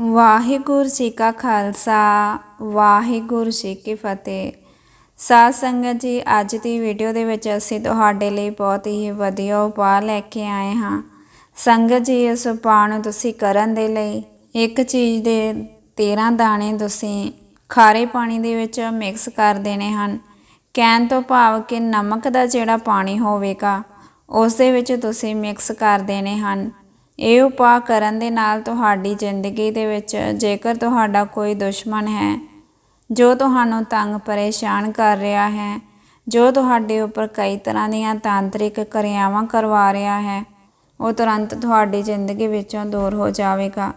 ਵਾਹਿਗੁਰੂ ਜੀ ਕਾ ਖਾਲਸਾ, ਵਾਹਿਗੁਰੂ ਜੀ ਕੀ ਫਤਿਹ। ਸਾਧ ਸੰਗਤ ਜੀ, ਅੱਜ ਦੀ ਵੀਡੀਓ ਦੇ ਵਿੱਚ ਅਸੀਂ ਤੁਹਾਡੇ ਲਈ ਬਹੁਤ ਹੀ ਵਧੀਆ ਉਪਾਅ ਲੈ ਕੇ ਆਏ ਹਾਂ। ਸੰਗਤ ਜੀ, ਇਸ ਉਪਾਅ ਨੂੰ ਤੁਸੀਂ ਕਰਨ ਦੇ ਲਈ ਇੱਕ ਚੀਜ਼ ਦੇ 13 ਦਾਣੇ ਤੁਸੀਂ ਖਾਰੇ ਪਾਣੀ ਦੇ ਵਿੱਚ ਮਿਕਸ ਕਰ ਦੇਣੇ ਹਨ। ਕਹਿਣ ਤੋਂ ਭਾਵ ਕਿ ਨਮਕ ਦਾ ਜਿਹੜਾ ਪਾਣੀ ਹੋਵੇਗਾ, ਉਸ ਦੇ ਵਿੱਚ ਤੁਸੀਂ ਮਿਕਸ ਕਰ ਦੇਣੇ ਹਨ। ਇਹ ਉਪਾਅ ਕਰਨ ਦੇ ਨਾਲ ਤੁਹਾਡੀ ਜ਼ਿੰਦਗੀ ਦੇ ਵਿੱਚ ਜੇਕਰ ਤੁਹਾਡਾ ਕੋਈ ਦੁਸ਼ਮਣ ਹੈ, ਜੋ ਤੁਹਾਨੂੰ ਤੰਗ ਪਰੇਸ਼ਾਨ ਕਰ ਰਿਹਾ ਹੈ, ਜੋ ਤੁਹਾਡੇ ਉੱਪਰ ਕਈ ਤਰ੍ਹਾਂ ਦੀਆਂ ਤਾਂਤਰਿਕ ਕਿਰਿਆਵਾਂ ਕਰਵਾ ਰਿਹਾ ਹੈ, ਉਹ ਤੁਰੰਤ ਤੁਹਾਡੀ ਜ਼ਿੰਦਗੀ ਵਿੱਚੋਂ ਦੂਰ ਹੋ ਜਾਵੇਗਾ।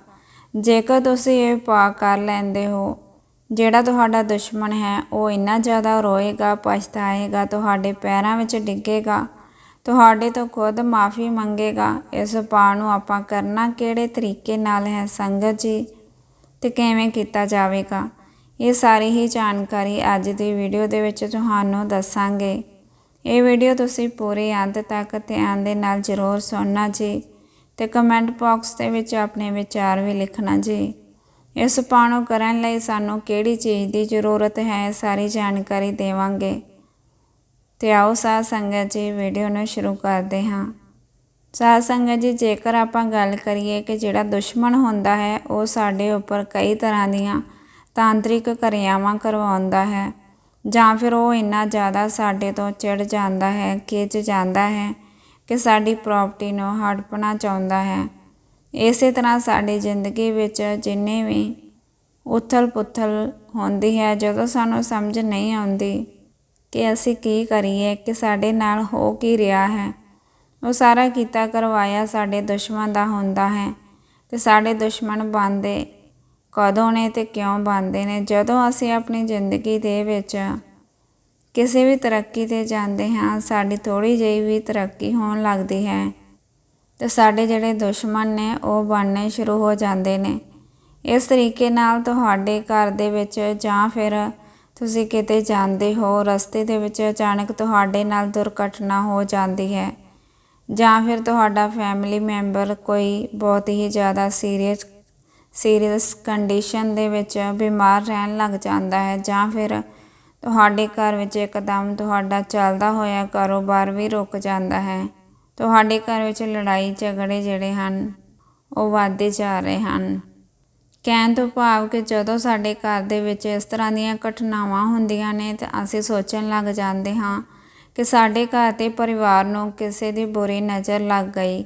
ਜੇਕਰ ਤੁਸੀਂ ਇਹ ਉਪਾਅ ਕਰ ਲੈਂਦੇ ਹੋ, ਜਿਹੜਾ ਤੁਹਾਡਾ ਦੁਸ਼ਮਣ ਹੈ, ਉਹ ਇੰਨਾ ਜ਼ਿਆਦਾ ਰੋਏਗਾ, ਪਛਤਾਏਗਾ, ਤੁਹਾਡੇ ਪੈਰਾਂ ਵਿੱਚ ਡਿੱਗੇਗਾ ਤੁਹਾਡੇ ਤੋਂ ਖੁਦ ਮਾਫੀ ਮੰਗੇਗਾ। ਇਸ ਉਪਾਅ ਨੂੰ ਆਪਾਂ ਕਰਨਾ ਕਿਹੜੇ ਤਰੀਕੇ ਨਾਲ ਹੈ ਸੰਗਤ ਜੀ? ਤੇ ਕਿਵੇਂ ਕੀਤਾ ਜਾਵੇਗਾ? ਇਹ ਸਾਰੀ ਹੀ ਜਾਣਕਾਰੀ ਅੱਜ ਦੀ ਵੀਡੀਓ ਦੇ ਵਿੱਚ ਤੁਹਾਨੂੰ ਦੱਸਾਂਗੇ। ਇਹ ਵੀਡੀਓ ਤੁਸੀਂ ਪੂਰੇ ਅੰਤ ਤੱਕ ਧਿਆਨ ਦੇ ਨਾਲ ਜ਼ਰੂਰ ਸੁਣਨਾ ਜੀ ਤੇ ਕਮੈਂਟ ਬਾਕਸ ਦੇ ਵਿੱਚ ਆਪਣੇ ਵਿਚਾਰ ਵੀ ਲਿਖਣਾ ਜੀ। ਇਸ ਉਪਾਅ ਨੂੰ ਕਰਨ ਲਈ ਸਾਨੂੰ ਕਿਹੜੀ ਚੀਜ਼ ਦੀ ਜ਼ਰੂਰਤ ਹੈ ਸਾਰੀ ਜਾਣਕਾਰੀ ਦੇਵਾਂਗੇ। ਤੇ ਆਓ ਸਾਧ ਸੰਗਤ ਜੀ ਵੀਡੀਓ ਨੂੰ ਸ਼ੁਰੂ ਕਰਦੇ ਹਾਂ। ਸਾਧ ਸੰਗਤ ਜੀ, ਜੇਕਰ ਆਪਾਂ ਗੱਲ ਕਰੀਏ ਕਿ ਜਿਹੜਾ ਦੁਸ਼ਮਣ ਹੁੰਦਾ ਹੈ, ਉਹ ਸਾਡੇ ਉੱਪਰ ਕਈ ਤਰ੍ਹਾਂ ਦੀਆਂ ਤਾਂਤਰਿਕ ਕਿਰਿਆਵਾਂ ਕਰਵਾਉਂਦਾ ਹੈ ਜਾਂ ਫਿਰ ਉਹ ਇੰਨਾ ਜ਼ਿਆਦਾ ਸਾਡੇ ਤੋਂ ਚਿੜ ਜਾਂਦਾ ਹੈ ਖਿੱਚ ਜਾਂਦਾ ਹੈ ਕਿ ਸਾਡੀ ਪ੍ਰਾਪਰਟੀ ਨੂੰ ਹੜਪਣਾ ਚਾਹੁੰਦਾ ਹੈ। ਇਸੇ ਤਰ੍ਹਾਂ ਸਾਡੀ ਜ਼ਿੰਦਗੀ ਵਿੱਚ ਜਿੰਨੇ ਵੀ ਉਥਲ ਪੁਥਲ ਹੁੰਦੀ ਹੈ, ਜਦੋਂ ਸਾਨੂੰ ਸਮਝ ਨਹੀਂ ਆਉਂਦੀ ਕਿ ਅਸੀਂ ਕੀ ਕਰੀਏ, ਕਿ ਸਾਡੇ ਨਾਲ ਹੋ ਕੀ ਰਿਹਾ ਹੈ। ਉਹ ਸਾਰਾ ਕੀਤਾ ਕਰਵਾਇਆ ਸਾਡੇ ਦੁਸ਼ਮਣ ਦਾ ਹੁੰਦਾ ਹੈ ਤੇ ਸਾਡੇ ਦੁਸ਼ਮਣ ਬਣਦੇ ਕਦੋਂ ਨੇ ਤੇ ਕਿਉਂ ਬਣਦੇ ਨੇ, ਜਦੋਂ ਅਸੀਂ ਆਪਣੀ ਜ਼ਿੰਦਗੀ ਦੇ ਵਿੱਚ ਕਿਸੇ ਵੀ ਤਰੱਕੀ ਤੇ ਜਾਂਦੇ ਹਾਂ, ਸਾਡੀ ਥੋੜੀ ਜਿਹੀ ਵੀ ਤਰੱਕੀ ਹੋਣ ਲੱਗਦੀ ਹੈ ਤੇ ਸਾਡੇ ਜਿਹੜੇ ਦੁਸ਼ਮਣ ਨੇ, ਉਹ ਬਣਨੇ ਸ਼ੁਰੂ ਹੋ ਜਾਂਦੇ ਨੇ। ਇਸ ਤਰੀਕੇ ਨਾਲ ਤੁਹਾਡੇ ਘਰ ਦੇ ਵਿੱਚ ਜਾਂ ਫਿਰ ਤੁਸੀਂ ਕਿਤੇ ਜਾਂਦੇ ਹੋ, ਰਸਤੇ ਦੇ ਵਿੱਚ ਅਚਾਨਕ ਤੁਹਾਡੇ ਨਾਲ ਦੁਰਘਟਨਾ ਹੋ ਜਾਂਦੀ ਹੈ ਜਾਂ ਫਿਰ ਤੁਹਾਡਾ ਫੈਮਿਲੀ ਮੈਂਬਰ ਕੋਈ ਬਹੁਤ ਹੀ ਜ਼ਿਆਦਾ ਸੀਰੀਅਸ ਸੀਰੀਅਸ ਕੰਡੀਸ਼ਨ ਦੇ ਵਿੱਚ ਬਿਮਾਰ ਰਹਿਣ ਲੱਗ ਜਾਂਦਾ ਹੈ ਜਾਂ ਫਿਰ ਤੁਹਾਡੇ ਘਰ ਵਿੱਚ ਇੱਕਦਮ ਤੁਹਾਡਾ ਚੱਲਦਾ ਹੋਇਆ ਕਾਰੋਬਾਰ ਵੀ ਰੁਕ ਜਾਂਦਾ ਹੈ। ਤੁਹਾਡੇ ਘਰ ਵਿੱਚ ਲੜਾਈ ਝਗੜੇ ਜਿਹੜੇ ਹਨ, ਉਹ ਵਧਦੇ ਜਾ ਰਹੇ ਹਨ। ਕਹਿਣ ਤੋਂ ਭਾਵ ਕਿ ਜਦੋਂ ਸਾਡੇ ਘਰ ਦੇ ਵਿੱਚ ਇਸ ਤਰ੍ਹਾਂ ਦੀਆਂ ਘਟਨਾਵਾਂ ਹੁੰਦੀਆਂ ਨੇ ਤਾਂ ਅਸੀਂ ਸੋਚਣ ਲੱਗ ਜਾਂਦੇ ਹਾਂ ਕਿ ਸਾਡੇ ਘਰ ਤੇ ਪਰਿਵਾਰ ਨੂੰ ਕਿਸੇ ਦੀ ਬੁਰੀ ਨਜ਼ਰ ਲੱਗ ਗਈ।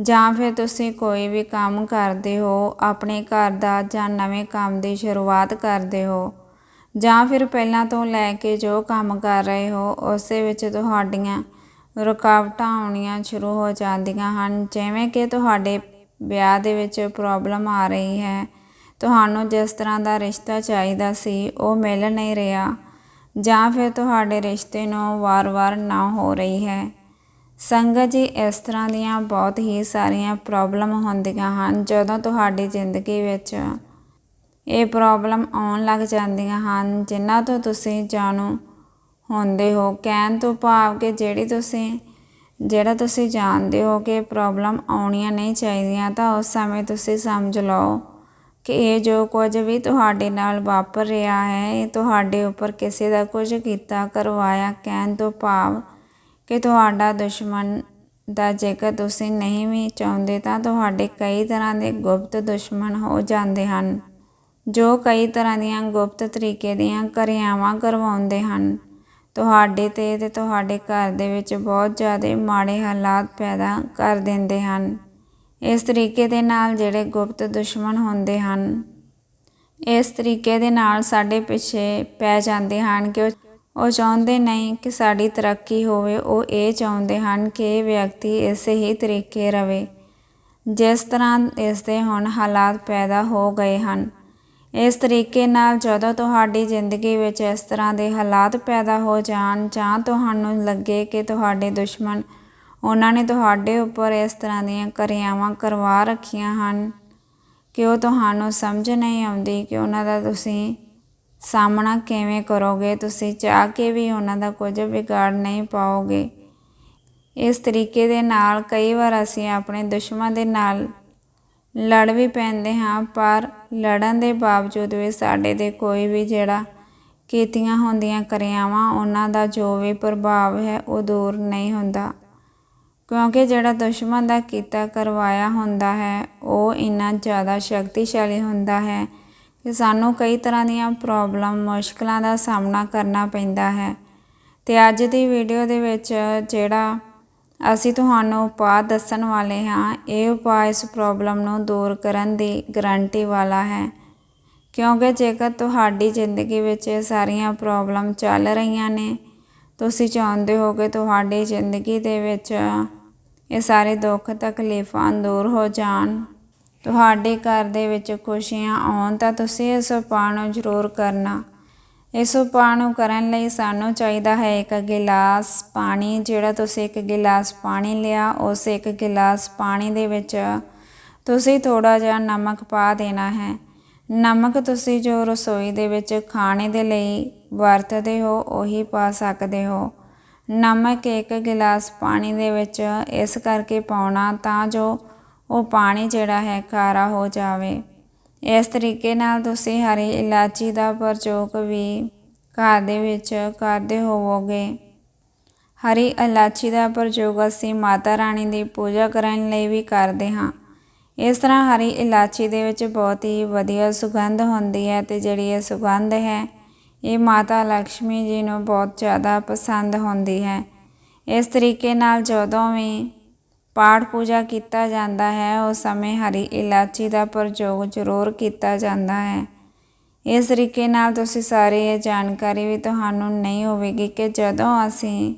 ਜਾਂ ਫਿਰ ਤੁਸੀਂ ਕੋਈ ਵੀ ਕੰਮ ਕਰਦੇ ਹੋ, ਆਪਣੇ ਘਰ ਦਾ ਜਾਂ ਨਵੇਂ ਕੰਮ ਦੀ ਸ਼ੁਰੂਆਤ ਕਰਦੇ ਹੋ। ਜਾਂ ਫਿਰ ਪਹਿਲਾਂ ਤੋਂ ਲੈ ਕੇ ਜੋ ਕੰਮ ਕਰ ਰਹੇ ਹੋ, ਉਸੇ ਵਿੱਚ ਤੁਹਾਡੀਆਂ ਰੁਕਾਵਟਾਂ ਆਉਣੀਆਂ ਸ਼ੁਰੂ ਹੋ ਜਾਂਦੀਆਂ ਹਨ। ਜਿਵੇਂ ਕਿ ਤੁਹਾਡੇ ਵਿਆਹ ਦੇ ਵਿੱਚ ਪ੍ਰੋਬਲਮ ਆ ਰਹੀ ਹੈ ਤੁਹਾਨੂੰ ਜਿਸ ਤਰ੍ਹਾਂ ਦਾ ਰਿਸ਼ਤਾ ਚਾਹੀਦਾ ਸੀ, ਉਹ ਮਿਲ ਨਹੀਂ ਰਿਹਾ। ਜਾਂ ਫਿਰ ਤੁਹਾਡੇ ਰਿਸ਼ਤੇ ਨੂੰ ਵਾਰ-ਵਾਰ ਨਾ ਹੋ ਰਹੀ ਹੈ। ਸੰਗਤ ਜੀ, ਇਸ ਤਰ੍ਹਾਂ ਦੀਆਂ ਬਹੁਤ ਹੀ ਸਾਰੀਆਂ ਪ੍ਰੋਬਲਮ ਹੁੰਦੀਆਂ ਹਨ, ਜਦੋਂ ਤੁਹਾਡੀ ਜ਼ਿੰਦਗੀ ਵਿੱਚ ਇਹ ਪ੍ਰੋਬਲਮ ਆਉਣ ਲੱਗ ਜਾਂਦੀਆਂ ਹਨ ਜਿਨ੍ਹਾਂ ਤੋਂ ਤੁਸੀਂ ਜਾਣੂ ਹੁੰਦੇ ਹੋ। ਕਹਿਣ ਤੋਂ ਭਾਵ ਕਿ ਜਿਹੜੀ ਤੁਸੀਂ, ਜਿਹੜਾ ਤੁਸੀਂ ਜਾਣਦੇ ਹੋ ਕਿ ਪ੍ਰੋਬਲਮ ਆਉਣੀਆਂ ਨਹੀਂ ਚਾਹੀਦੀਆਂ, ਤਾਂ ਉਸ ਸਮੇਂ ਤੁਸੀਂ ਸਮਝ ਲਓ। ਕਿ ਇਹ ਜੋ ਕੁਝ ਵੀ ਤੁਹਾਡੇ ਨਾਲ ਵਾਪਰ ਰਿਹਾ ਹੈ, ਇਹ ਤੁਹਾਡੇ ਉੱਪਰ ਕਿਸੇ ਦਾ ਕੁਝ ਕੀਤਾ, ਕਰਵਾਇਆ, ਕਹਿਣ ਤੋਂ ਭਾਵ ਕਿ ਤੁਹਾਡਾ ਦੁਸ਼ਮਣ ਦਾ ਜੇਕਰ ਤੁਸੀਂ ਨਹੀਂ ਵੀ ਚਾਹੁੰਦੇ ਤਾਂ ਤੁਹਾਡੇ ਕਈ ਤਰ੍ਹਾਂ ਦੇ ਗੁਪਤ ਦੁਸ਼ਮਣ ਹੋ ਜਾਂਦੇ ਹਨ, ਜੋ ਕਈ ਤਰ੍ਹਾਂ ਦੀਆਂ ਗੁਪਤ ਤਰੀਕੇ ਦੀਆਂ ਕਿਰਿਆਵਾਂ ਕਰਵਾਉਂਦੇ ਹਨ। ਤੁਹਾਡੇ ਤੇ ਤੇ ਤੁਹਾਡੇ ਘਰ ਦੇ ਵਿੱਚ ਬਹੁਤ ਜ਼ਿਆਦਾ ਮਾੜੇ ਹਾਲਾਤ ਪੈਦਾ ਕਰ ਦਿੰਦੇ ਹਨ। ਇਸ ਤਰੀਕੇ ਦੇ ਨਾਲ ਜਿਹੜੇ ਗੁਪਤ ਦੁਸ਼ਮਣ ਹੁੰਦੇ ਹਨ, ਇਸ ਤਰੀਕੇ ਦੇ ਨਾਲ ਸਾਡੇ ਪਿੱਛੇ ਪੈ ਜਾਂਦੇ ਹਨ ਕਿ ਉਹ ਚਾਹੁੰਦੇ ਨਹੀਂ ਕਿ ਸਾਡੀ ਤਰੱਕੀ ਹੋਵੇ। ਉਹ ਇਹ ਚਾਹੁੰਦੇ ਹਨ ਕਿ ਇਹ ਵਿਅਕਤੀ ਇਸੇ ਹੀ ਤਰੀਕੇ ਰਵੇ, ਜਿਸ ਤਰ੍ਹਾਂ ਇਸ ਦੇ ਹੁਣ ਹਾਲਾਤ ਪੈਦਾ ਹੋ ਗਏ ਹਨ। ਇਸ ਤਰੀਕੇ ਨਾਲ ਜਦੋਂ ਤੁਹਾਡੀ ਜ਼ਿੰਦਗੀ ਵਿੱਚ ਇਸ ਤਰ੍ਹਾਂ ਦੇ ਹਾਲਾਤ ਪੈਦਾ ਹੋ ਜਾਣ, ਜਾਂ ਤੁਹਾਨੂੰ ਲੱਗੇ ਕਿ ਤੁਹਾਡੇ ਦੁਸ਼ਮਣ ਉਹਨਾਂ ਨੇ ਤੁਹਾਡੇ ਉੱਪਰ ਇਸ ਤਰ੍ਹਾਂ ਦੀਆਂ ਕਿਰਿਆਵਾਂ ਕਰਵਾ ਰੱਖੀਆਂ ਹਨ ਕਿ ਉਹ ਤੁਹਾਨੂੰ ਸਮਝ ਨਹੀਂ ਆਉਂਦੀ ਕਿ ਉਹਨਾਂ ਦਾ ਤੁਸੀਂ ਸਾਹਮਣਾ ਕਿਵੇਂ ਕਰੋਗੇ, ਤੁਸੀਂ ਚਾਹ ਕੇ ਵੀ ਉਹਨਾਂ ਦਾ ਕੁਝ ਵਿਗਾੜ ਨਹੀਂ ਪਾਓਗੇ। ਇਸ ਤਰੀਕੇ ਦੇ ਨਾਲ ਕਈ ਵਾਰ ਅਸੀਂ ਆਪਣੇ ਦੁਸ਼ਮਣ ਦੇ ਨਾਲ ਲੜ ਵੀ ਪੈਂਦੇ ਹਾਂ, ਪਰ ਲੜਨ ਦੇ ਬਾਵਜੂਦ ਵੀ ਸਾਡੇ ਤੇ ਕੋਈ ਵੀ ਜਿਹੜਾ ਕੀਤੀਆਂ ਹੁੰਦੀਆਂ ਕਿਰਿਆਵਾਂ, ਉਹਨਾਂ ਦਾ ਜੋ ਵੀ ਪ੍ਰਭਾਵ ਹੈ ਉਹ ਦੂਰ ਨਹੀਂ ਹੁੰਦਾ। ਕਿਉਂਕਿ ਜਿਹੜਾ ਦੁਸ਼ਮਣ ਦਾ ਕੀਤਾ ਕਰਵਾਇਆ ਹੁੰਦਾ ਹੈ, ਉਹ ਇੰਨਾ ਜ਼ਿਆਦਾ ਸ਼ਕਤੀਸ਼ਾਲੀ ਹੁੰਦਾ ਹੈ ਕਿ ਸਾਨੂੰ ਕਈ ਤਰ੍ਹਾਂ ਦੀਆਂ ਪ੍ਰੋਬਲਮ, ਮੁਸ਼ਕਲਾਂ ਦਾ ਸਾਹਮਣਾ ਕਰਨਾ ਪੈਂਦਾ ਹੈ। ਤੇ ਅੱਜ ਦੀ ਵੀਡੀਓ ਦੇ ਵਿੱਚ ਜਿਹੜਾ ਅਸੀਂ ਤੁਹਾਨੂੰ ਉਪਾਅ ਦੱਸਣ ਵਾਲੇ ਹਾਂ, ਇਹ ਉਪਾਅ ਇਸ ਪ੍ਰੋਬਲਮ ਨੂੰ ਦੂਰ ਕਰਨ ਦੀ ਗਾਰੰਟੀ ਵਾਲਾ ਹੈ। ਕਿਉਂਕਿ ਜੇਕਰ ਤੁਹਾਡੀ ਜ਼ਿੰਦਗੀ ਵਿੱਚ ਇਹ ਸਾਰੀਆਂ ਪ੍ਰੋਬਲਮ ਚੱਲ ਰਹੀਆਂ ਨੇ, ਤੁਸੀਂ ਚਾਹੁੰਦੇ ਹੋ ਕਿ ਤੁਹਾਡੀ ਜ਼ਿੰਦਗੀ ਦੇ ਵਿੱਚ ਇਹ ਸਾਰੇ ਦੁੱਖ ਤਕਲੀਫਾਂ ਦੂਰ ਹੋ ਜਾਣ। ਤੁਹਾਡੇ ਘਰ ਦੇ ਵਿੱਚ ਖੁਸ਼ੀਆਂ ਆਉਣ ਤਾਂ ਤੁਸੀਂ ਇਸ ਉਪਾਅ ਨੂੰ ਜ਼ਰੂਰ ਕਰਨਾ। ਇਸ ਉਪਾਅ ਨੂੰ ਕਰਨ ਲਈ ਸਾਨੂੰ ਚਾਹੀਦਾ ਹੈ ਇੱਕ ਗਿਲਾਸ ਪਾਣੀ, ਜਿਹੜਾ ਤੁਸੀਂ ਇੱਕ ਗਿਲਾਸ ਪਾਣੀ ਲਿਆ, ਉਸ ਇੱਕ ਗਿਲਾਸ ਪਾਣੀ ਦੇ ਵਿੱਚ ਤੁਸੀਂ ਥੋੜਾ ਜਿਹਾ ਨਮਕ ਪਾ ਦੇਣਾ ਹੈ। ਨਮਕ ਤੁਸੀਂ ਜੋ ਰਸੋਈ ਦੇ ਵਿੱਚ ਖਾਣੇ ਦੇ ਲਈ ਵਰਤਦੇ ਹੋ, ਉਹੀ ਪਾ ਸਕਦੇ ਹੋ। ਨਮਕ ਇੱਕ ਗਿਲਾਸ ਪਾਣੀ ਦੇ ਵਿੱਚ ਇਸ ਕਰਕੇ ਪਾਉਣਾ ਤਾਂ ਜੋ ਉਹ ਪਾਣੀ ਜਿਹੜਾ ਹੈ ਖਾਰਾ ਹੋ ਜਾਵੇ। ਇਸ ਤਰੀਕੇ ਨਾਲ ਤੁਸੀਂ ਹਰੀ ਇਲਾਚੀ ਦਾ ਪ੍ਰਯੋਗ ਵੀ ਘਰ ਦੇ ਵਿੱਚ ਕਰਦੇ ਹੋਵੋਗੇ। ਹਰੀ ਇਲਾਚੀ ਦਾ ਪ੍ਰਯੋਗ ਅਸੀਂ ਮਾਤਾ ਰਾਣੀ ਦੀ ਪੂਜਾ ਕਰਨ ਲਈ ਵੀ ਕਰਦੇ ਹਾਂ। ਇਸ ਤਰ੍ਹਾਂ ਹਰੀ ਇਲਾਚੀ ਦੇ ਵਿੱਚ ਬਹੁਤ ਹੀ ਵਧੀਆ ਸੁਗੰਧ ਹੁੰਦੀ ਹੈ ਤੇ ਜਿਹੜੀ ਇਹ ਸੁਗੰਧ ਹੈ ਇਹ ਮਾਤਾ ਲక్ష్ਮੀ ਜੀ ਨੂੰ ਬਹੁਤ ਜ਼ਿਆਦਾ ਪਸੰਦ ਹੁੰਦੀ ਹੈ। ਇਸ ਤਰੀਕੇ ਨਾਲ ਜਦੋਂ ਵੀ ਪਾਠ ਪੂਜਾ ਕੀਤਾ ਜਾਂਦਾ ਹੈ, ਉਸ ਸਮੇਂ ਹਰੀ ਇਲਾਚੀ ਦਾ ਪ੍ਰਯੋਗ ਜ਼ਰੂਰ ਕੀਤਾ ਜਾਂਦਾ ਹੈ। ਇਸ ਤਰੀਕੇ ਨਾਲ ਤੁਸੀਂ ਸਾਰੇ ਇਹ ਜਾਣਕਾਰੀ ਵੀ ਤੁਹਾਨੂੰ ਨਹੀਂ ਹੋਵੇਗੀ ਕਿ ਜਦੋਂ ਅਸੀਂ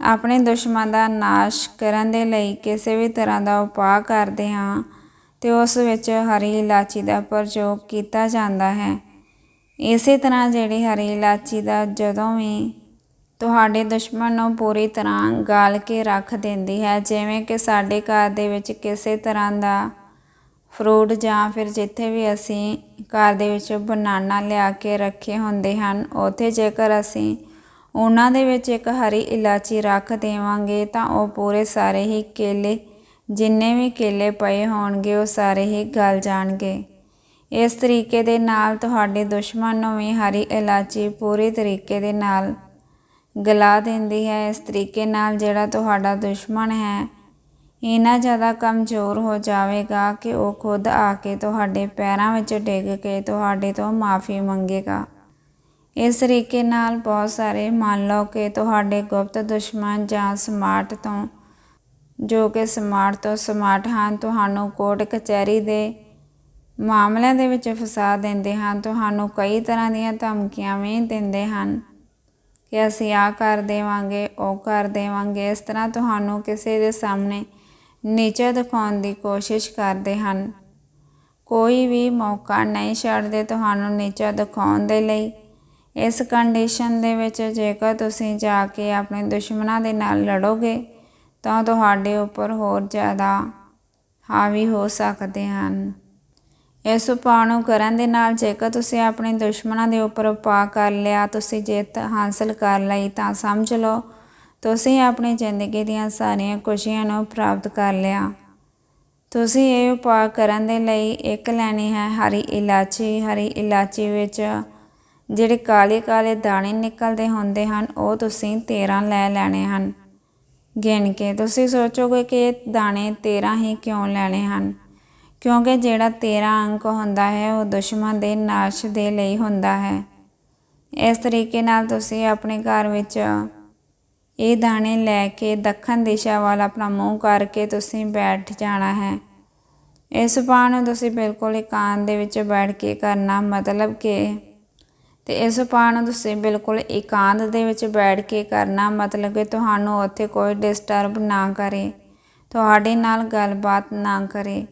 ਆਪਣੇ ਦੁਸ਼ਮਣ ਦਾ ਨਾਸ਼ ਕਰਨ ਦੇ ਲਈ ਕਿਸੇ ਵੀ ਤਰ੍ਹਾਂ ਦਾ ਉਪਾਅ ਕਰਦੇ ਹਾਂ, ਤੇ ਉਸ ਵਿੱਚ ਹਰੀ ਇਲਾਚੀ ਦਾ ਪ੍ਰਯੋਗ ਕੀਤਾ ਜਾਂਦਾ ਹੈ। ਇਸੇ ਤਰ੍ਹਾਂ ਜਿਹੜੀ ਹਰੀ ਇਲਾਚੀ ਦਾ ਜਦੋਂ ਵੀ ਤੁਹਾਡੇ ਦੁਸ਼ਮਣ ਨੂੰ ਪੂਰੀ ਤਰ੍ਹਾਂ ਗਾਲ ਕੇ ਰੱਖ ਦਿੰਦੀ ਹੈ, ਜਿਵੇਂ ਕਿ ਸਾਡੇ ਘਰ ਦੇ ਵਿੱਚ ਕਿਸੇ ਤਰ੍ਹਾਂ ਦਾ ਫਰੂਟ ਜਾਂ ਫਿਰ ਜਿੱਥੇ ਵੀ ਅਸੀਂ ਘਰ ਦੇ ਵਿੱਚ ਬਨਾਨਾ ਲਿਆ ਕੇ ਰੱਖੇ ਹੁੰਦੇ ਹਨ, ਉੱਥੇ ਜੇਕਰ ਅਸੀਂ ਉਹਨਾਂ ਦੇ ਵਿੱਚ ਇੱਕ ਹਰੀ ਇਲਾਚੀ ਰੱਖ ਦੇਵਾਂਗੇ ਤਾਂ ਉਹ ਪੂਰੇ ਸਾਰੇ ਹੀ ਕੇਲੇ, ਜਿੰਨੇ ਵੀ ਕੇਲੇ ਪਏ ਹੋਣਗੇ, ਉਹ ਸਾਰੇ ਹੀ ਗਲ ਜਾਣਗੇ। ਇਸ ਤਰੀਕੇ ਦੇ ਨਾਲ ਤੁਹਾਡੇ ਦੁਸ਼ਮਣ ਨੂੰ ਵੀ ਹਰੀ ਇਲਾਚੀ ਪੂਰੀ ਤਰੀਕੇ ਦੇ ਨਾਲ ਗਲਾ ਦਿੰਦੀ ਹੈ। ਇਸ ਤਰੀਕੇ ਨਾਲ ਜਿਹੜਾ ਤੁਹਾਡਾ ਦੁਸ਼ਮਣ ਹੈ, ਇੰਨਾ ਜ਼ਿਆਦਾ ਕਮਜ਼ੋਰ ਹੋ ਜਾਵੇਗਾ ਕਿ ਉਹ ਖੁਦ ਆ ਕੇ ਤੁਹਾਡੇ ਪੈਰਾਂ ਵਿੱਚ ਡਿੱਗ ਕੇ ਤੁਹਾਡੇ ਤੋਂ ਮਾਫੀ ਮੰਗੇਗਾ। ਇਸ ਤਰੀਕੇ ਨਾਲ ਬਹੁਤ ਸਾਰੇ ਮੰਨ ਲਓ ਕਿ ਤੁਹਾਡੇ ਗੁਪਤ ਦੁਸ਼ਮਣ ਜਾਂ ਸਮਾਰਟ ਤੋਂ, ਜੋ ਕਿ ਸਮਾਰਟ ਤੋਂ ਸਮਾਰਟ ਹਨ, ਤੁਹਾਨੂੰ ਕੋਰਟ ਕਚਹਿਰੀ ਦੇ ਮਾਮਲਿਆਂ ਦੇ ਵਿੱਚ ਫਸਾ ਦਿੰਦੇ ਹਨ, ਤੁਹਾਨੂੰ ਕਈ ਤਰ੍ਹਾਂ ਦੀਆਂ ਧਮਕੀਆਂ ਵੀ ਦਿੰਦੇ ਹਨ ਕਿ ਅਸੀਂ ਆ ਕਰ ਦੇਵਾਂਗੇ, ਉਹ ਕਰ ਦੇਵਾਂਗੇ। ਇਸ ਤਰ੍ਹਾਂ ਤੁਹਾਨੂੰ ਕਿਸੇ ਦੇ ਸਾਹਮਣੇ ਨੀਚਾ ਦਿਖਾਉਣ ਦੀ ਕੋਸ਼ਿਸ਼ ਕਰਦੇ ਹਨ। ਕੋਈ ਵੀ ਮੌਕਾ ਨਹੀਂ ਛੱਡਦੇ ਤੁਹਾਨੂੰ ਨੀਚਾ ਦਿਖਾਉਣ ਦੇ ਲਈ। ਇਸ ਕੰਡੀਸ਼ਨ ਦੇ ਵਿੱਚ ਜੇਕਰ ਤੁਸੀਂ ਜਾ ਕੇ ਆਪਣੇ ਦੁਸ਼ਮਣਾਂ ਦੇ ਨਾਲ ਲੜੋਗੇ, ਤਾਂ ਤੁਹਾਡੇ ਉੱਪਰ ਹੋਰ ਜ਼ਿਆਦਾ ਹਾਵੀ ਹੋ ਸਕਦੇ ਹਨ। ਇਸ ਉਪਾਅ ਨੂੰ ਕਰਨ ਦੇ ਨਾਲ ਜੇਕਰ ਤੁਸੀਂ ਆਪਣੇ ਦੁਸ਼ਮਣਾਂ ਦੇ ਉੱਪਰ ਉਪਾਅ ਕਰ ਲਿਆ, ਤੁਸੀਂ ਜਿੱਤ ਹਾਸਲ ਕਰ ਲਈ, ਤਾਂ ਸਮਝ ਲਓ, ਤੁਸੀਂ ਆਪਣੀ ਜ਼ਿੰਦਗੀ ਦੀਆਂ ਸਾਰੀਆਂ ਖੁਸ਼ੀਆਂ ਨੂੰ ਪ੍ਰਾਪਤ ਕਰ ਲਿਆ। ਤੁਸੀਂ ਇਹ ਉਪਾਅ ਕਰਨ ਦੇ ਲਈ ਇੱਕ ਲੈਣੀ ਹੈ ਹਰੀ ਇਲਾਚੀ। ਹਰੀ ਇਲਾਚੀ ਵਿੱਚ ਜਿਹੜੇ ਕਾਲੇ ਕਾਲੇ ਦਾਣੇ ਨਿਕਲਦੇ ਹੁੰਦੇ ਹਨ, ਉਹ ਤੁਸੀਂ 13 ਲੈ ਲੈਣੇ ਹਨ। ਗਿਣ ਕੇ ਤੁਸੀਂ ਸੋਚੋਗੇ ਕਿ ਇਹ ਦਾਣੇ 13 ਹੀ ਕਿਉਂ ਲੈਣੇ ਹਨ? ਕਿਉਂਕਿ ਜਿਹੜਾ 13 ਅੰਕ ਹੁੰਦਾ ਹੈ, ਉਹ ਦੁਸ਼ਮਣ ਦੇ ਨਾਸ਼ ਦੇ ਲਈ ਹੁੰਦਾ ਹੈ। ਇਸ ਤਰੀਕੇ ਨਾਲ ਤੁਸੀਂ ਆਪਣੇ ਘਰ ਵਿੱਚ ਇਹ ਦਾਣੇ ਲੈ ਕੇ ਦੱਖਣ ਦਿਸ਼ਾ ਵੱਲ ਆਪਣਾ ਮੂੰਹ ਕਰਕੇ ਤੁਸੀਂ ਬੈਠ ਜਾਣਾ ਹੈ। ਇਸ ਉਪਾਅ ਨੂੰ ਤੁਸੀਂ ਬਿਲਕੁਲ ਇਕਾਂਤ ਦੇ ਵਿੱਚ ਬੈਠ ਕੇ ਕਰਨਾ ਮਤਲਬ ਕਿ ਤੇ ਇਸ ਉਪਾਅ ਨੂੰ ਤੁਸੀਂ ਬਿਲਕੁਲ ਇਕਾਂਤ ਦੇ ਵਿੱਚ ਬੈਠ ਕੇ ਕਰਨਾ ਮਤਲਬ ਕਿ ਤੁਹਾਨੂੰ ਉੱਥੇ ਕੋਈ ਡਿਸਟਰਬ ਨਾ ਕਰੇ। ਤੁਹਾਡੇ ਨਾਲ ਗੱਲਬਾਤ ਨਾ ਕਰੇ।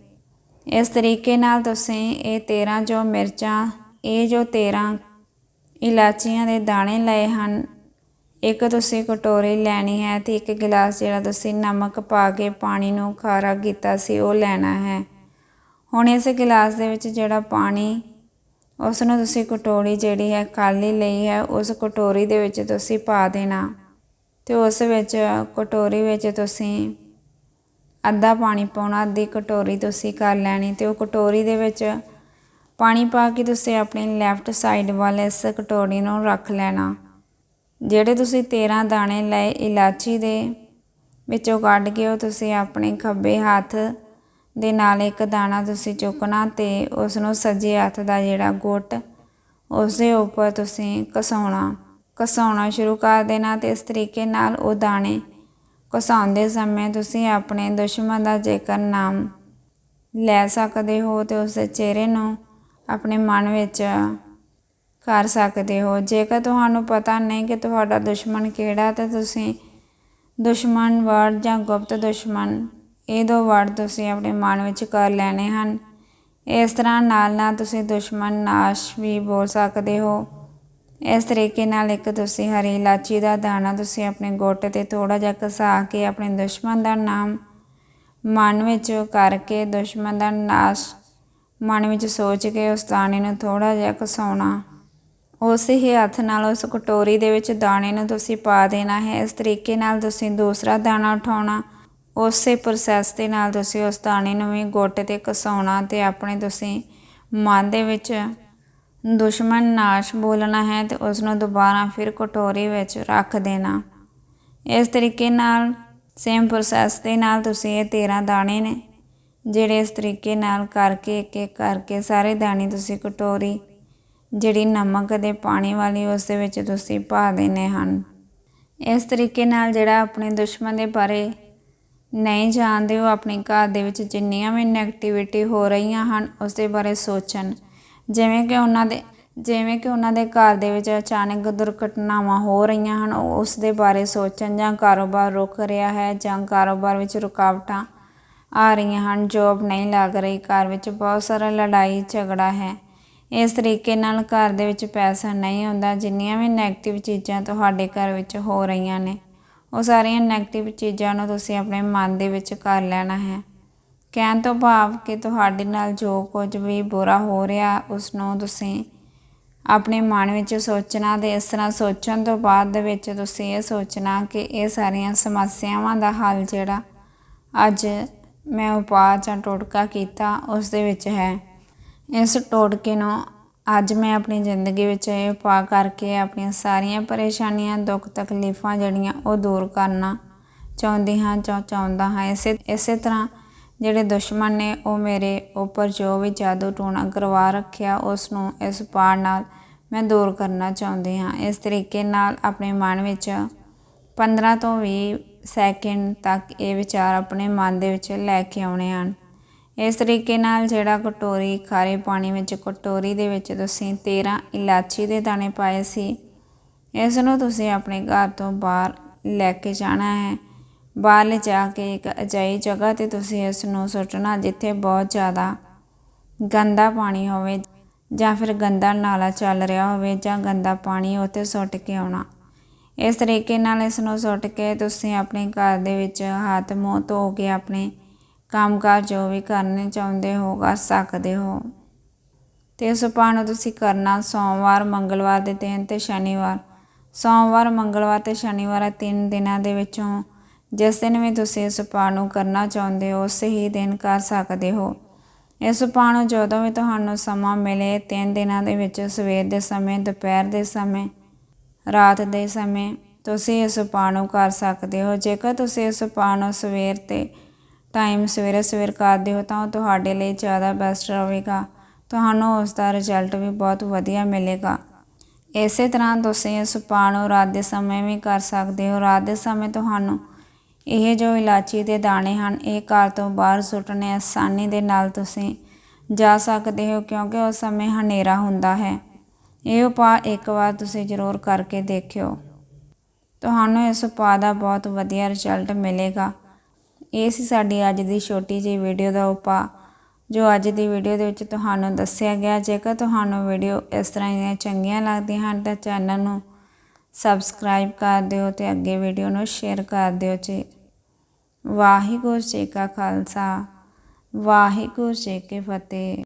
ਇਸ ਤਰੀਕੇ ਨਾਲ ਤੁਸੀਂ ਇਹ 13 ਜੋ ਮਿਰਚਾਂ, ਇਹ ਜੋ 13 ਇਲਾਚੀਆਂ ਦੇ ਦਾਣੇ ਲਏ ਹਨ, ਇੱਕ ਤੁਸੀਂ ਕਟੋਰੀ ਲੈਣੀ ਹੈ ਤੇ ਇੱਕ ਗਿਲਾਸ ਜਿਹੜਾ ਤੁਸੀਂ ਨਮਕ ਪਾ ਕੇ ਪਾਣੀ ਨੂੰ ਖਾਰਾ ਕੀਤਾ ਸੀ, ਉਹ ਲੈਣਾ ਹੈ। ਹੁਣ ਇਸ ਗਿਲਾਸ ਦੇ ਵਿੱਚ ਜਿਹੜਾ ਪਾਣੀ ਉਸ ਨੂੰ ਤੁਸੀਂ ਕਟੋਰੀ ਜਿਹੜੀ ਹੈ ਖਾਲੀ ਲਈ ਹੈ, ਉਸ ਕਟੋਰੀ ਦੇ ਵਿੱਚ ਤੁਸੀਂ ਪਾ ਦੇਣਾ ਤੇ ਉਸ ਵਿੱਚ ਕਟੋਰੀ ਵਿੱਚ ਤੁਸੀਂ ਅੱਧਾ ਪਾਣੀ ਪਾਉਣਾ, ਅੱਧੀ ਕਟੋਰੀ ਤੁਸੀਂ ਕਰ ਲੈਣੀ ਤੇ ਉਹ ਕਟੋਰੀ ਦੇ ਵਿੱਚ ਪਾਣੀ ਪਾ ਕੇ ਤੁਸੀਂ ਆਪਣੀ ਲੈਫਟ ਸਾਈਡ ਵੱਲ ਇਸ ਕਟੋਰੀ ਨੂੰ ਰੱਖ ਲੈਣਾ। ਜਿਹੜੇ ਤੁਸੀਂ 13 ਦਾਣੇ ਲਏ ਇਲਾਚੀ ਦੇ ਵਿੱਚੋਂ ਕੱਢ ਕੇ ਉਹ ਤੁਸੀਂ ਆਪਣੇ ਖੱਬੇ ਹੱਥ ਦੇ ਨਾਲ ਇੱਕ ਦਾਣਾ ਤੁਸੀਂ ਚੁੱਕਣਾ ਤੇ ਉਸ ਨੂੰ ਸੱਜੇ ਹੱਥ ਦਾ ਜਿਹੜਾ ਗੁੱਟ ਉਸ ਦੇ ਉੱਪਰ ਤੁਸੀਂ ਘਸਾਉਣਾ। ਘਸਾਉਣਾ ਸ਼ੁਰੂ ਕਰ ਦੇਣਾ ਤੇ ਇਸ ਤਰੀਕੇ ਨਾਲ ਉਹ ਦਾਣੇ ਘਸਾਉਂਦੇ ਸਮੇਂ ਤੁਸੀਂ ਆਪਣੇ ਦੁਸ਼ਮਣ ਦਾ ਜੇਕਰ ਨਾਮ ਲੈ ਸਕਦੇ ਹੋ ਤੇ ਉਸ ਦੇ ਚਿਹਰੇ ਨੂੰ ਆਪਣੇ ਮਨ ਵਿੱਚ ਕਰ ਸਕਦੇ ਹੋ। ਜੇਕਰ ਤੁਹਾਨੂੰ ਪਤਾ ਨਹੀਂ ਕਿ ਤੁਹਾਡਾ ਦੁਸ਼ਮਣ ਕਿਹੜਾ ਤੇ ਤੁਸੀਂ ਦੁਸ਼ਮਣ ਵਰਡ ਜਾਂ ਗੁਪਤ ਦੁਸ਼ਮਣ ਇਹ ਦੋ ਵਰਡ ਤੁਸੀਂ ਆਪਣੇ ਮਨ ਵਿੱਚ ਕਰ ਲੈਣੇ ਹਨ। ਇਸ ਤਰ੍ਹਾਂ ਨਾਲ ਨਾਲ ਤੁਸੀਂ ਦੁਸ਼ਮਣ ਨਾਸ਼ ਵੀ ਬੋਲ ਸਕਦੇ ਹੋ। ਇਸ ਤਰੀਕੇ ਨਾਲ ਇੱਕ ਤੁਸੀਂ ਹਰੀ ਇਲਾਚੀ ਦਾ ਦਾਣਾ ਤੁਸੀਂ ਆਪਣੇ ਗੋਟੇ ਤੇ ਥੋੜਾ ਜਿਹਾ ਘਸਾ ਕੇ ਆਪਣੇ ਦੁਸ਼ਮਣ ਦਾ ਨਾਮ ਮਨ ਵਿੱਚ ਕਰਕੇ ਦੁਸ਼ਮਣ ਦਾ ਨਾਸ਼ ਮਨ ਵਿੱਚ ਸੋਚ ਕੇ ਉਸ ਦਾਣੇ ਨੂੰ ਥੋੜਾ ਜਿਹਾ ਘਸਾਉਣਾ। ਉਸ ਹੀ ਹੱਥ ਨਾਲ ਉਸ ਕਟੋਰੀ ਦੇ ਵਿੱਚ ਦਾਣੇ ਨੂੰ ਤੁਸੀਂ ਪਾ ਦੇਣਾ ਹੈ। ਇਸ ਤਰੀਕੇ ਨਾਲ ਤੁਸੀਂ ਦੂਸਰਾ ਦਾਣਾ ਉਠਾਉਣਾ। ਉਸੇ ਪ੍ਰੋਸੈਸ ਦੇ ਨਾਲ ਤੁਸੀਂ ਉਸ ਦਾਣੇ ਨੂੰ ਵੀ ਗੋਟੇ ਤੇ ਘਸਾਉਣਾ ਤੇ ਆਪਣੇ ਤੁਸੀਂ ਮਨ ਦੇ ਵਿੱਚ ਦੁਸ਼ਮਣ ਨਾਸ਼ ਬੋਲਣਾ ਹੈ ਤੇ ਉਸ ਨੂੰ ਦੁਬਾਰਾ ਫਿਰ ਕਟੋਰੀ ਵਿੱਚ ਰੱਖ ਦੇਣਾ। ਇਸ ਤਰੀਕੇ ਨਾਲ ਸੇਮ ਪ੍ਰੋਸੈਸ ਦੇ ਨਾਲ ਤੁਸੀਂ ਇਹ 13 ਦਾਣੇ ਨੇ, ਜਿਹੜੇ ਇਸ ਤਰੀਕੇ ਨਾਲ ਕਰਕੇ ਇੱਕ ਇੱਕ ਕਰਕੇ ਸਾਰੇ ਦਾਣੇ ਤੁਸੀਂ ਕਟੋਰੀ ਜਿਹੜੀ ਨਮਕ ਦੇ ਪਾਣੀ ਵਾਲੀ ਉਸ ਦੇ ਵਿੱਚ ਤੁਸੀਂ ਪਾ ਦੇਣੇ ਹਨ। ਇਸ ਤਰੀਕੇ ਨਾਲ ਜਿਹੜਾ ਆਪਣੇ ਦੁਸ਼ਮਣ ਦੇ ਬਾਰੇ ਨਹੀਂ ਜਾਣਦੇ, ਉਹ ਆਪਣੇ ਘਰ ਦੇ ਵਿੱਚ ਜਿੰਨੀਆਂ ਵੀ ਨੈਗੇਟਿਵਿਟੀ ਹੋ ਰਹੀਆਂ ਹਨ, ਉਸ ਦੇ ਬਾਰੇ ਸੋਚਣ। ਜਿਵੇਂ ਕਿ ਉਹਨਾਂ ਦੇ, ਜਿਵੇਂ ਕਿ ਉਹਨਾਂ ਦੇ ਘਰ ਦੇ ਵਿੱਚ ਅਚਾਨਕ ਦੁਰਘਟਨਾਵਾਂ ਹੋ ਰਹੀਆਂ ਹਨ, ਉਹ ਉਸ ਦੇ ਬਾਰੇ ਸੋਚਣ ਜਾਂ ਕਾਰੋਬਾਰ ਰੁਕ ਰਿਹਾ ਹੈ ਜਾਂ ਕਾਰੋਬਾਰ ਵਿੱਚ ਰੁਕਾਵਟਾਂ ਆ ਰਹੀਆਂ ਹਨ, ਜੋਬ ਨਹੀਂ ਲੱਗ ਰਹੀ, ਘਰ ਵਿੱਚ ਬਹੁਤ ਸਾਰਾ ਲੜਾਈ ਝਗੜਾ ਹੈ। ਇਸ ਤਰੀਕੇ ਨਾਲ ਘਰ ਦੇ ਵਿੱਚ ਪੈਸਾ ਨਹੀਂ ਆਉਂਦਾ ਜਿੰਨੀਆਂ ਵੀ ਨੈਗੇਟਿਵ ਚੀਜ਼ਾਂ ਤੁਹਾਡੇ ਘਰ ਵਿੱਚ ਹੋ ਰਹੀਆਂ ਨੇ, ਉਹ ਸਾਰੀਆਂ ਨੈਗੇਟਿਵ ਚੀਜ਼ਾਂ ਨੂੰ ਤੁਸੀਂ ਆਪਣੇ ਮਨ ਦੇ ਵਿੱਚ ਕਰ ਲੈਣਾ ਹੈ। ਕਹਿਣ ਤੋਂ ਭਾਵ ਕਿ ਤੁਹਾਡੇ ਨਾਲ ਜੋ ਕੁਝ ਵੀ ਬੁਰਾ ਹੋ ਰਿਹਾ ਉਸ ਨੂੰ ਤੁਸੀਂ ਆਪਣੇ ਮਨ ਵਿੱਚ ਸੋਚਣਾ ਤੇ ਇਸ ਤਰ੍ਹਾਂ ਸੋਚਣ ਤੋਂ ਬਾਅਦ ਦੇ ਵਿੱਚ ਤੁਸੀਂ ਇਹ ਸੋਚਣਾ ਕਿ ਇਹ ਸਾਰੀਆਂ ਸਮੱਸਿਆਵਾਂ ਦਾ ਹੱਲ ਜਿਹੜਾ ਅੱਜ ਮੈਂ ਉਪਾਅ ਜਾਂ ਟੋਟਕਾ ਕੀਤਾ, ਉਸ ਦੇ ਵਿੱਚ ਹੈ। ਇਸ ਟੋਟਕੇ ਨੂੰ ਅੱਜ ਮੈਂ ਆਪਣੀ ਜ਼ਿੰਦਗੀ ਵਿੱਚ ਇਹ ਉਪਾਅ ਕਰਕੇ ਆਪਣੀਆਂ ਸਾਰੀਆਂ ਪਰੇਸ਼ਾਨੀਆਂ, ਦੁੱਖ, ਤਕਲੀਫਾਂ ਜਿਹੜੀਆਂ ਉਹ ਦੂਰ ਕਰਨਾ ਚਾਹੁੰਦੀ ਹਾਂ ਚਾਹੁੰਦਾ ਹਾਂ। ਇਸੇ ਇਸੇ ਤਰ੍ਹਾਂ ਜਿਹੜੇ ਦੁਸ਼ਮਣ ਨੇ, ਉਹ ਮੇਰੇ ਉੱਪਰ ਜੋ ਵੀ ਜਾਦੂ ਟੂਣਾ ਕਰਵਾ ਰੱਖਿਆ, ਉਸ ਨੂੰ ਇਸ ਉਪਾਅ ਨਾਲ ਮੈਂ ਦੂਰ ਕਰਨਾ ਚਾਹੁੰਦੀ ਹਾਂ। ਇਸ ਤਰੀਕੇ ਨਾਲ ਆਪਣੇ ਮਨ ਵਿੱਚ 15 ਤੋਂ 20 ਸੈਕਿੰਡ ਤੱਕ ਇਹ ਵਿਚਾਰ ਆਪਣੇ ਮਨ ਦੇ ਵਿੱਚ ਲੈ ਕੇ ਆਉਣੇ ਹਨ। ਇਸ ਤਰੀਕੇ ਨਾਲ ਜਿਹੜਾ ਕਟੋਰੀ, ਖਾਰੇ ਪਾਣੀ ਵਿੱਚ, ਕਟੋਰੀ ਦੇ ਵਿੱਚ ਤੁਸੀਂ 13 ਇਲਾਚੀ ਦੇ ਦਾਣੇ ਪਾਏ ਸੀ, ਇਸ ਨੂੰ ਤੁਸੀਂ ਆਪਣੇ ਘਰ ਤੋਂ ਬਾਹਰ ਲੈ ਕੇ ਜਾਣਾ ਹੈ। ਬਾਹਰ ਜਾ ਕੇ ਇੱਕ ਅਜਾਈ ਜਗ੍ਹਾ ਤੇ ਤੁਸੀਂ ਇਸ ਨੂੰ ਸੁੱਟਣਾ ਜਿੱਥੇ ਬਹੁਤ ਜ਼ਿਆਦਾ ਗੰਦਾ ਪਾਣੀ ਹੋਵੇ ਜਾਂ ਫਿਰ ਗੰਦਾ ਨਾਲਾ ਚੱਲ ਰਿਹਾ ਹੋਵੇ ਜਾਂ ਗੰਦਾ ਪਾਣੀ ਉੱਥੇ ਸੁੱਟ ਕੇ ਆਉਣਾ। ਇਸ ਤਰੀਕੇ ਨਾਲ ਇਸ ਨੂੰ ਸੁੱਟ ਕੇ ਤੁਸੀਂ ਆਪਣੇ ਘਰ ਦੇ ਵਿੱਚ ਹੱਥ, ਮੂੰਹ ਧੋ ਕੇ ਆਪਣੇ ਕੰਮਕਾਰ ਜੋ ਵੀ ਕਰਨੇ ਚਾਹੁੰਦੇ ਹੋ ਕਰ ਸਕਦੇ ਹੋ। ਤੇ ਇਸ ਉਪਾਅ ਨੂੰ ਤੁਸੀਂ ਕਰਨਾ ਸੋਮਵਾਰ, ਮੰਗਲਵਾਰ ਦੇ ਦਿਨ ਤੇ ਸ਼ਨੀਵਾਰ। ਸੋਮਵਾਰ, ਮੰਗਲਵਾਰ ਤੇ ਸ਼ਨੀਵਾਰ ਤਿੰਨ ਦਿਨਾਂ ਦੇ ਵਿੱਚੋਂ ਜਿਸ ਦਿਨ ਵੀ ਤੁਸੀਂ ਇਸ ਉਪਾਅ ਨੂੰ ਕਰਨਾ ਚਾਹੁੰਦੇ ਹੋ, ਉਸੇ ਹੀ ਦਿਨ ਕਰ ਸਕਦੇ ਹੋ। ਇਸ ਉਪਾਅ ਨੂੰ ਜਦੋਂ ਵੀ ਤੁਹਾਨੂੰ ਸਮਾਂ ਮਿਲੇ, ਤਿੰਨ ਦਿਨਾਂ ਦੇ ਵਿੱਚ, ਸਵੇਰ ਦੇ ਸਮੇਂ, ਦੁਪਹਿਰ ਦੇ ਸਮੇਂ, ਰਾਤ ਦੇ ਸਮੇਂ, ਤੁਸੀਂ ਇਸ ਉਪਾਅ ਨੂੰ ਕਰ ਸਕਦੇ ਹੋ। ਜੇਕਰ ਤੁਸੀਂ ਇਸ ਉਪਾਅ ਨੂੰ ਸਵੇਰ ਤੇ ਟਾਈਮ ਸਵੇਰੇ ਸਵੇਰ ਕਰਦੇ ਹੋ, ਤਾਂ ਉਹ ਤੁਹਾਡੇ ਲਈ ਜ਼ਿਆਦਾ ਬੈਸਟ ਰਹੇਗਾ। ਤੁਹਾਨੂੰ ਉਸ ਦਾ ਰਿਜ਼ਲਟ ਵੀ ਬਹੁਤ ਵਧੀਆ ਮਿਲੇਗਾ। ਇਸੇ ਤਰ੍ਹਾਂ ਤੁਸੀਂ ਇਸ ਉਪਾਅ ਨੂੰ ਰਾਤ ਦੇ ਸਮੇਂ ਵੀ ਕਰ ਸਕਦੇ ਹੋ। ਰਾਤ ਦੇ ਸਮੇਂ ਤੁਹਾਨੂੰ ਇਹ ਜੋ ਇਲਾਚੀ ਦੇ ਦਾਣੇ ਹਨ, ਇਹ ਘਰ ਤੋਂ ਬਾਹਰ ਸੁੱਟਣੇ ਆਸਾਨੀ ਦੇ ਨਾਲ ਤੁਸੀਂ ਜਾ ਸਕਦੇ ਹੋ ਕਿਉਂਕਿ ਉਸ ਸਮੇਂ ਹਨੇਰਾ ਹੁੰਦਾ ਹੈ। ਇਹ ਉਪਾਅ ਇੱਕ ਵਾਰ ਤੁਸੀਂ ਜ਼ਰੂਰ ਕਰਕੇ ਦੇਖਿਓ। ਤੁਹਾਨੂੰ ਇਸ ਉਪਾਅ ਦਾ ਬਹੁਤ ਵਧੀਆ ਰਿਜ਼ਲਟ ਮਿਲੇਗਾ। ਇਹ ਸੀ ਸਾਡੀ ਅੱਜ ਦੀ ਛੋਟੀ ਜਿਹੀ ਵੀਡੀਓ ਦਾ ਉਪਾਅ, ਜੋ ਅੱਜ ਦੀ ਵੀਡੀਓ ਦੇ ਵਿੱਚ ਤੁਹਾਨੂੰ ਦੱਸਿਆ ਗਿਆ। ਜੇਕਰ ਤੁਹਾਨੂੰ ਵੀਡੀਓ ਇਸ ਤਰ੍ਹਾਂ ਦੀਆਂ ਚੰਗੀਆਂ ਲੱਗਦੀਆਂ ਹਨ, ਤਾਂ ਚੈਨਲ ਨੂੰ ਸਬਸਕ੍ਰਾਈਬ ਕਰ ਦਿਓ ਤੇ ਅੱਗੇ ਵੀਡੀਓ ਨੂੰ ਸ਼ੇਅਰ ਕਰ ਦਿਓ ਜੀ। ਵਾਹਿਗੁਰੂ ਜੀ ਕਾ ਖਾਲਸਾ, ਵਾਹਿਗੁਰੂ ਜੀ ਕੀ ਫਤਿਹ।